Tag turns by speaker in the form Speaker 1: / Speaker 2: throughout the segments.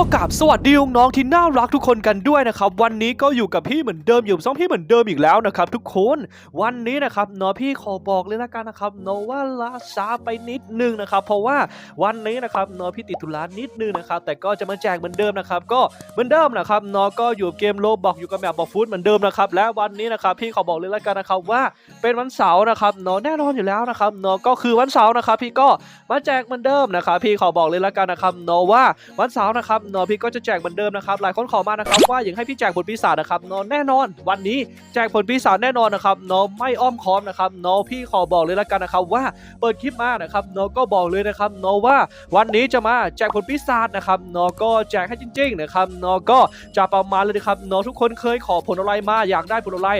Speaker 1: กับสวัสดีน้องที่น่ารักทุกคนกันด้วยนะครับวันนี้ก็อยู่กับพี่เหมือนเดิมอยู่กับช่องพี่เหมือนเดิมอีกแล้วนะครับทุกคนวันนี้นะครับเนาะพี่ขอบอกเลยละกันนะครับเนาะว่าลาช้าไปนิดนึงนะครับเพราะว่าวันนี้นะครับเนาะพี่ติดธุระนิดนึงนะครับแต่ก็จะมาแจกเหมือนเดิมนะครับก็เหมือนเดิมนะครับเนาะก็อยู่เกมโลบอกอยู่กับแมปบอกฟูดเหมือนเดิมนะครับและวันนี้นะครับพี่ขอบอกเลยละกันนะครับว่าเป็นวันเสาร์นะครับเนาะแน่นอนอยู่แล้วนะครับเนาะก็คือวันเสาร์นะครับพี่ก็มาแจกเหมือนเดิมนะครับพี่ขอบอกเลยละกันนะครับเนาะว่าวันเสาร์นะครับเนาะพี่ก็จะแจกเหมือนเดิมนะครับหลายคนขอมานะครับว่าอยากให้พี่แจกผลปีศาจนะครับเนาะแน่นอน วันนี้แจกผลปีศาจแน่นอนนะครับเนาะไม่อ้อมค้อมนะครับเนาะพี่ขอบอกเลยละกันนะครับว่าเปิดคลิปมานะครับเนาะก็บอกเลยนะครับเนาะว่าวันนี้จะมาแจกผลปีศาจนะครับเนาะก็แจกให้จริงๆนะครับเนาะก็จะประมาณเลยนะครับเนาะทุกคนเคยขอผลอะไรมาอยากได้ผลอะไร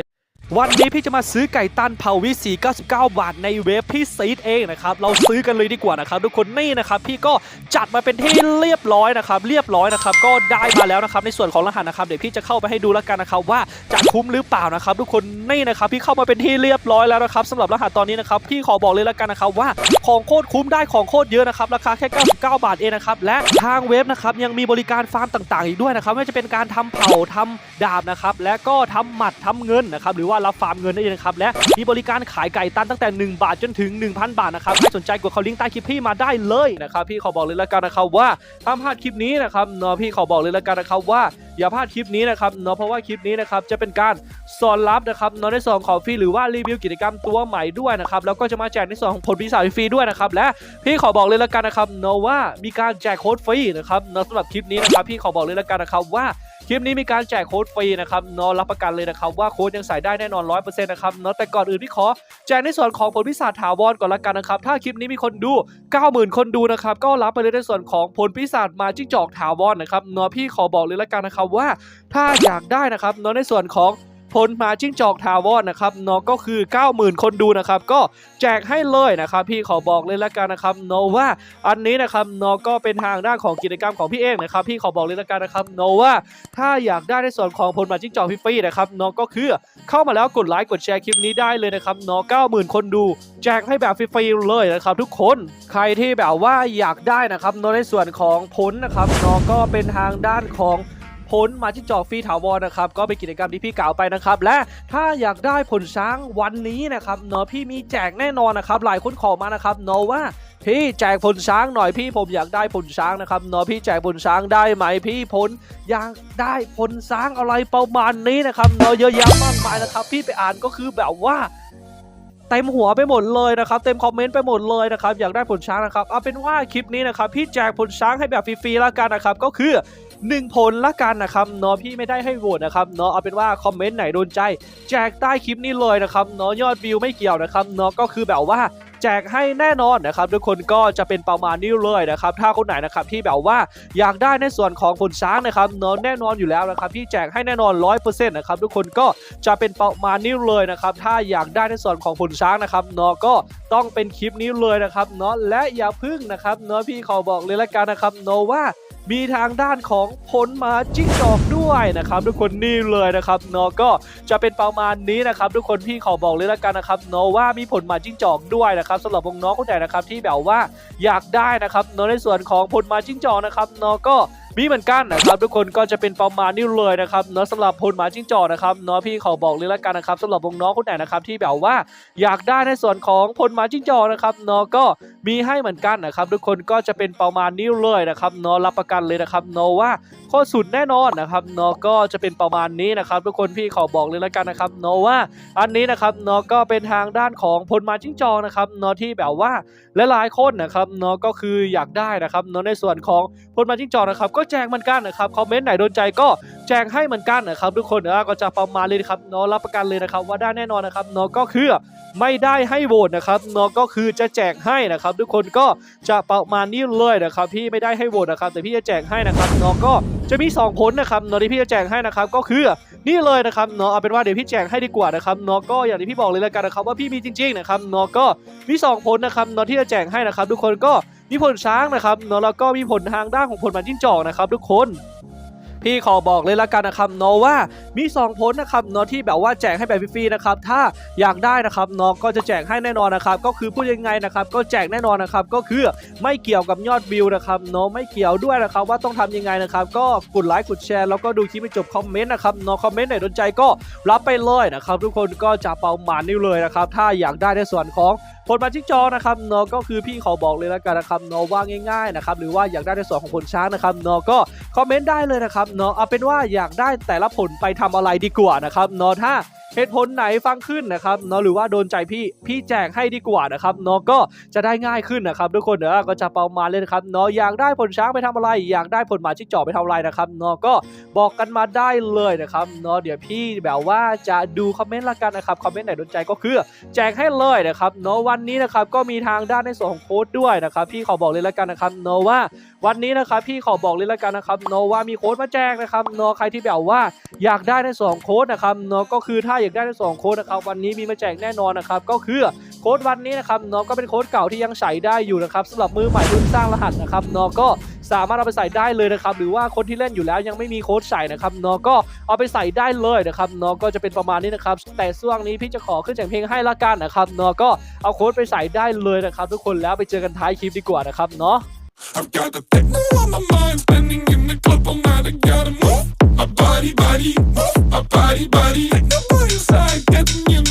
Speaker 1: วันนี้พี่จะมาซื้อไก่ตันเผาวิสี99 บาทในเว็บพี่ซีดเองนะครับ เราซื้อกันเลยดีกว่านะครับ ทุกคนนี่นะครับ พี่ก็จัดมาเป็นที่เรียบร้อยนะครับ เรียบร้อยนะครับ ก็ได้มาแล้วนะครับ ในส่วนของรหัสนะครับ เดี๋ยวพี่จะเข้าไปให้ดูแล้วกันนะครับ ว่าจะคุ้มหรือเปล่านะครับ ทุกคนนี่นะครับ พี่เข้ามาเป็นที่เรียบร้อยแล้วนะครับสำหรับรหัสตอนนี้นะครับ พี่ขอบอกเลยแล้วกันนะครับว่าของโคตรคุ้มได้ของโคตรเยอะนะครับ ราคาแค่ 99 บาทเองนะครับ และทางเว็บนะครับยังมีบริการฟาร์มต่าง ๆ อีกด้วยนะครับไม่ว่าจะเป็นการทำเผาทำดาบนะครับ และก็ทำหมัดทำเงินนะครับ หรือว่ารับฟาร์มเงินนั่นเองนะครับและมีบริการขายไก่ตันตั้งแต่ 1 บาทจนถึง 1,000 บาทนะครับใครสนใจกดเขาลิงก์ใต้คลิปพี่มาได้เลยนะครับพี่ขอบอกเลยแล้วกันนะครับว่าห้ามพลาดคลิปนี้นะครับเนาะพี่ขอบอกเลยแล้วกันนะครับว่าอย่าพลาดคลิปนี้นะครับเนาะเพราะว่าคลิปนี้นะครับจะเป็นการสอนลับนะครับเนาะในส่วนของฟรีหรือว่ารีวิวกิจกรรมตัวใหม่ด้วยนะครับแล้วก็จะมาแจกในส่วนของผลปีศาจฟรีด้วยนะครับและพี่ขอบอกเลยแล้วกันนะครับเนาะว่ามีการแจกโค้ดฟรีนะครับเนาะสำหรับคลิปนี้นะครับพี่ขอบอกเลยล้วกันนะครับว่า คลิปนี้มีการแจกโค้ดฟรีนะครับนอรับประกันเลยนะครับว่าโค้ดยังใส่ได้แน่นอน100%นะครับนอแต่ก่อนอื่นพี่ขอแจกในส่วนของผลพิศาจถาวรก่อนละกันนะครับถ้าคลิปนี้มีคนดู 90,000 คนดูนะครับก็รับไปเลยในส่วนของผลพิศาจมาจิ้งจอกถาวรนะครับนอพี่ขอบอกเลยละกันนะครับว่า ถ้าอยากได้นะครับนอในส่วนของ ผลมาจิ้งจอกทาวอนนะครับเนาะก็คือ 90,000 คนดูนะครับก็แจกให้เลยนะครับพี่ขอบอกเลยละกันนะครับเนาะว่าอันนี้นะครับเนาะก็เป็นทางด้านของกิจกรรมของพี่เองนะครับพี่ขอบอกเลยละกันนะครับเนาะว่าถ้าอยากได้ในส่วนของผลมาจิ้งจอกฟรีนะครับเนาะก็คือเข้ามาแล้วกดไลค์กดแชร์คลิปนี้ได้เลยนะครับเนาะ90,000 คนดูแจกให้แบบฟรีๆเลยนะครับทุกคนใครที่แบบว่าอยากได้นะครับเนาะในส่วนของผลนะครับเนาะก็เป็นทางด้านของ ผลมาที่จอกฟรีถาวรนะครับก็เป็นกิจกรรมที่พี่กล่าวไปนะครับและถ้าอยากได้ผลช้างวันนี้นะครับเนาะพี่มีแจกแน่นอนนะครับหลายคนขอมานะครับเนาะว่าพี่แจกผลช้างหน่อยพี่ผมอยากได้ผลช้างนะครับเนาะพี่แจกผลช้างได้ไหมพี่ผลอยากได้ผลช้างอะไรประมาณนี้นะครับเนาะเยอะแยะมากมายนะครับ พี่ไปอ่านก็คือแบบว่าเต็มหัวไปหมดเลยนะครับเต็มคอมเมนต์ไปหมดเลยนะครับอยากได้ผลช้างนะครับเอาเป็นว่าคลิปนี้นะครับพี่แจกผลช้างให้แบบฟรีๆแล้วกันนะครับก็คือ 1 ผลละกันนะครับเนาะพี่ไม่ได้ให้โหวตนะครับเนาะเอาเป็นว่าคอมเมนต์ไหนโดนใจ แจกใต้คลิปนี้เลยนะครับเนาะยอดวิวไม่เกี่ยวนะครับเนาะก็คือแบบว่าแจกให้แน่นอนนะครับทุกคนก็จะเป็นประมาณนี้เลยนะครับถ้าคนไหนนะครับที่แบบว่าอยากได้ในส่วนของผลช้างนะครับเนาะแน่นอนอยู่แล้วนะครับพี่แจกให้แน่นอน 100%นะครับทุกคนก็จะเป็นประมาณนี้เลยนะครับถ้าอยากได้ในส่วนของผลช้างนะครับเนาะก็ต้องเป็นคลิปนี้เลยนะครับเนาะและอย่าพึ่งนะครับเนาะพี่ขอบอกเลยละกันนะครับเนาะว่า มีทางด้านของผลมาจิ้งจอกด้วยนะครับทุกคนนี่เลยนะครับเนาะก็จะเป็นประมาณนี้นะครับทุกคนพี่ขอบอกเลยละกันนะครับเนาะว่ามีผลมาจิ้งจอกด้วยนะครับสำหรับวงน้องคนไหนนะครับที่แบบว่าอยากได้นะครับเนาะในส่วนของผลมาจิ้งจอกนะครับเนาะก็ มีเหมือนกันนะครับทุกคนก็จะเป็นประมาณนี้เลยนะครับเนาะสำหรับผลหมาจิ้งจอกนะครับเนาะพี่ขอบอกเลยละกันนะครับสำหรับวงน้องคนไหนนะครับที่แบบว่าอยากได้ในส่วนของผลหมาจิ้งจอกนะครับเนาะก็มีให้เหมือนกันนะครับทุกคนก็จะเป็นประมาณนี้เลยนะครับเนาะรับประกันเลยนะครับเนาะว่าโคตรสุดแน่นอนนะครับเนาะก็จะเป็นประมาณนี้นะครับทุกคนพี่ขอบอกเลยละกันนะครับเนาะว่าอันนี้นะครับเนาะก็เป็นทางด้านของผลหมาจิ้งจอกนะครับเนาะที่แบบว่าหลายๆคนนะครับเนาะก็คืออยากได้นะครับเนาะในส่วนของผลหมาจิ้งจอกนะครับก็ก็แจกเหมือนกันนะครับคอมเมนต์ไหนโดนใจก็แจกให้เหมือนกันนะครับทุกคนนะก็จะประมาณเลยนะครับเนาะรับประกันเลยนะครับว่าได้แน่นอนนะครับเนาะก็คือไม่ได้ให้โหวตนะครับเนาะก็คือจะแจกให้นะครับ ทุกคนก็จะประมาณนี้เลยนะครับพี่ไม่ได้ให้โหวตนะครับแต่พี่จะแจกให้นะครับเนาะก็จะมี 2 ผลนะครับเนาะที่พี่จะแจกให้นะครับก็คือ นี่เลยนะครับเนาะเอาเป็นว่าเดี๋ยวพี่แจกให้ดีกว่านะครับเนาะก็อย่างที่พี่บอกเลยแล้วกันนะครับว่าพี่มีจริงๆนะครับเนาะก็มี 2 ผลนะครับเนาะที่จะแจกให้นะครับทุกคนก็มีผลช้างนะครับเนาะแล้วก็มีผลทางด้านของผลมันจิ้งจอกนะครับทุกคน พี่ขอบอกเลยละกันนะครับเนาะว่ามี2ผลนะครับเนาะที่แบบว่าแจกให้แบบฟรีๆนะครับถ้าอยากได้นะครับเนาะก็จะแจกให้แน่นอนนะครับก็คือพูดยังไงนะครับก็แจกแน่นอนนะครับก็คือไม่เกี่ยวกับยอดวิวนะครับเนาะไม่เกี่ยวด้วยนะครับว่าต้องทำยังไงนะครับก็กดไลค์กดแชร์แล้วก็ดูคลิปให้จบคอมเมนต์นะครับเนาะคอมเมนต์ไหนโดนใจก็รับไปเลยนะครับทุกคนก็จะเป่าหมานนี่เลยนะครับถ้าอยากได้ในส่วนของผลมาชิกจอนะครับเนาะก็คือพี่ขอบอกเลยละกันนะครับเนาะว่าง่ายๆนะครับหรือว่าอยากได้ในส่วนของผลช้างนะครับเนาะก็คอมเมนต์ได้เลยนะครับเนาะเอาเป็นว่าอยากได้แต่ละผลไปทำอะไรดีกว่านะครับเนาะถ้า เหตุผลไหนฟังขึ้นนะครับเนาะหรือว่าโดนใจพี่พี่แจกให้ดีกว่านะครับเนาะก็จะได้ง่ายขึ้นนะครับทุกคนเนอะก็จะเปามาเลยนะครับเนาะอยากได้ผลช้างไปทำอะไร อยากได้ผลหมาชิกจอกไปทำอะไรนะครับเนาะก็บอกกันมาได้เลยนะครับเนาะเดี๋ยวพี่แบบว่าจะดูคอมเมนต์ละกันนะครับคอมเมนต์ไหนโดนใจก็คือ แจกให้เลยนะครับเนาะวันนี้นะครับก็มีทางด้านในส่วนของโค้ดด้วยนะครับพี่ขอบอกเลยละกันนะครับเนาะว่าวันนี้นะครับพี่ขอบอกเลยละกันนะครับโนว่ามีโค้ดมาแจกนะครับโนใครที่แบบว่าอยากได้ในสองโค้ดนะครับโนก็คือถ้าอยากได้ในสองโค้ดนะครับวันนี้มีมาแจกแน่นอนนะครับก็คือโค้ดวันนี้นะครับโนก็เป็นโค้ดเก่าที่ยังใส่ได้อยู่นะครับสำหรับมือใหม่เพิ่งสร้างรหัสนะครับโนก็สามารถเอาไปใส่ได้เลยนะครับหรือว่าคนที่เล่นอยู่แล้วยังไม่มีโค้ดใส่นะครับโนก็เอาไปใส่ได้เลยนะครับโนก็จะเป็นประมาณนี้นะครับแต่ช่วงนี้พี่จะขอขึ้นแต่งเพลงให้ละกันนะครับโนก็เอาโค้ดไปใส่ได้เลยนะครับทุกคนแล้วไปเจอกันท้ายคลิปดีกว่านะครับเนาะ
Speaker 2: I've got the techno on my mind, spending in the club all night. I gotta move my body, body, move my body, body. Techno boy inside, getting in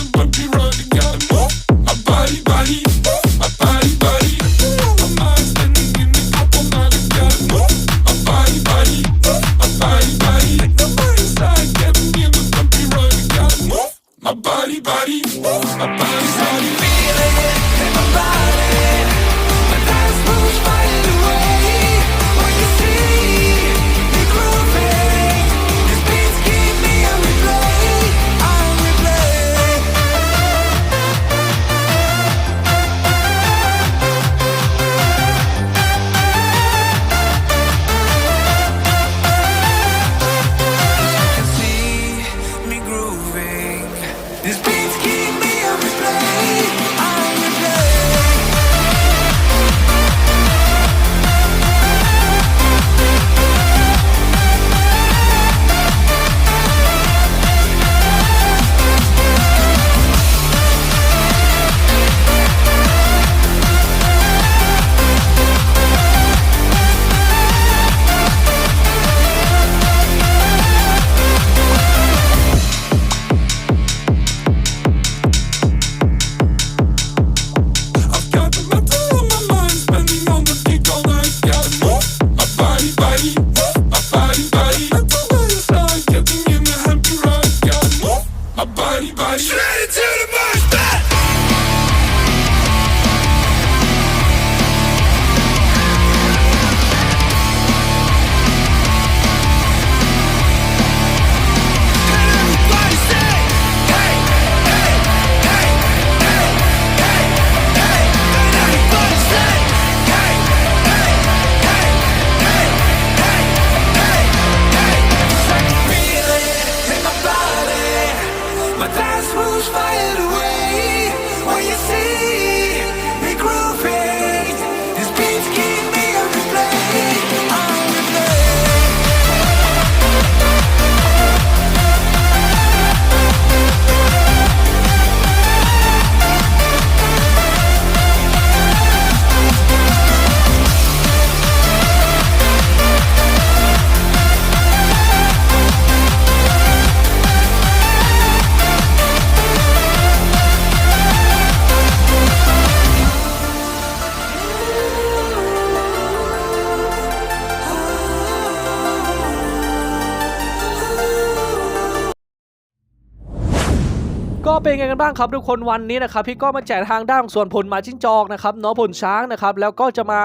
Speaker 1: ก็เป็นไงกันบ้างครับทุกคนวันนี้นะครับพี่ก็มาแจกทางด้านส่วนผลหมาจิ้งจอกนะครับเนาะผลช้างนะครับแล้วก็จะมา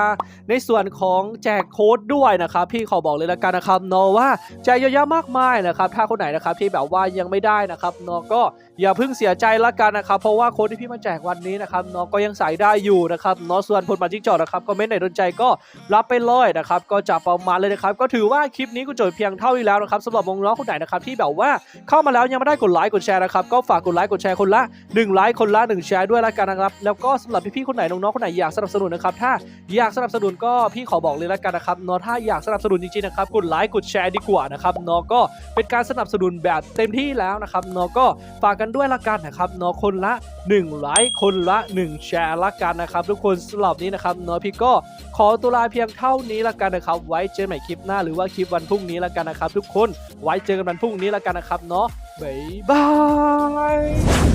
Speaker 1: ในส่วนของแจกโค้ดด้วยนะครับพี่ขอบอกเลยละกันนะครับเนาะว่าแจกเยอะแยะมากมายนะครับถ้าคนไหนนะครับที่แบบว่ายังไม่ได้นะครับเนาะก็อย่าเพิ่งเสียใจละกันนะครับเพราะว่าโค้ดที่พี่มาแจกวันนี้นะครับเนาะก็ยังใส่ได้อยู่นะครับเนาะส่วนผลหมาจิ้งจอกนะครับคอมเมนต์ไหนโดนใจก็รับไปเลยนะครับก็จะประมาณเลยนะครับก็ถือว่าคลิปนี้ก็จบเพียงเท่านี้แล้วนะครับสำหรับวงน้องคนไหนนะครับที่แบบว่าเข้ามาแล้วยังไม่ได้กดไลค์กดแชร์นะครับก็ฝากกดไลค์กดแชร์คนละ1ไลค์คนละ1แชร์ด้วยละกันนะครับแล้วก็สำหรับพี่ๆคนไหนน้องๆคนไหนอยากสนับสนุนนะครับถ้าอยากสนับสนุนก็พี่ขอบอกเลยละกันนะครับเนาะถ้าอยากสนับสนุนจริงๆนะครับกดไลค์กดแชร์ดีกว่านะครับเนาะก็เป็นการสนับสนุนแบบเต็มที่แล้วนะครับเนาะก็ฝากกันด้วยละกันนะครับเนาะคนละ1ไลค์คนละ 1 แชร์ละกันนะครับ ทุกคนสำหรับนี้นะครับเนาะพี่ก็ขอตัวลาเพียงเท่านี้ละกันนะครับ ไว้เจอกันใหม่คลิปหน้าหรือว่าคลิปวันพรุ่งนี้ละกันนะครับ ทุกคนไว้เจอกันวันพรุ่งนี้ละกันนะครับเนาะ บ๊ายบาย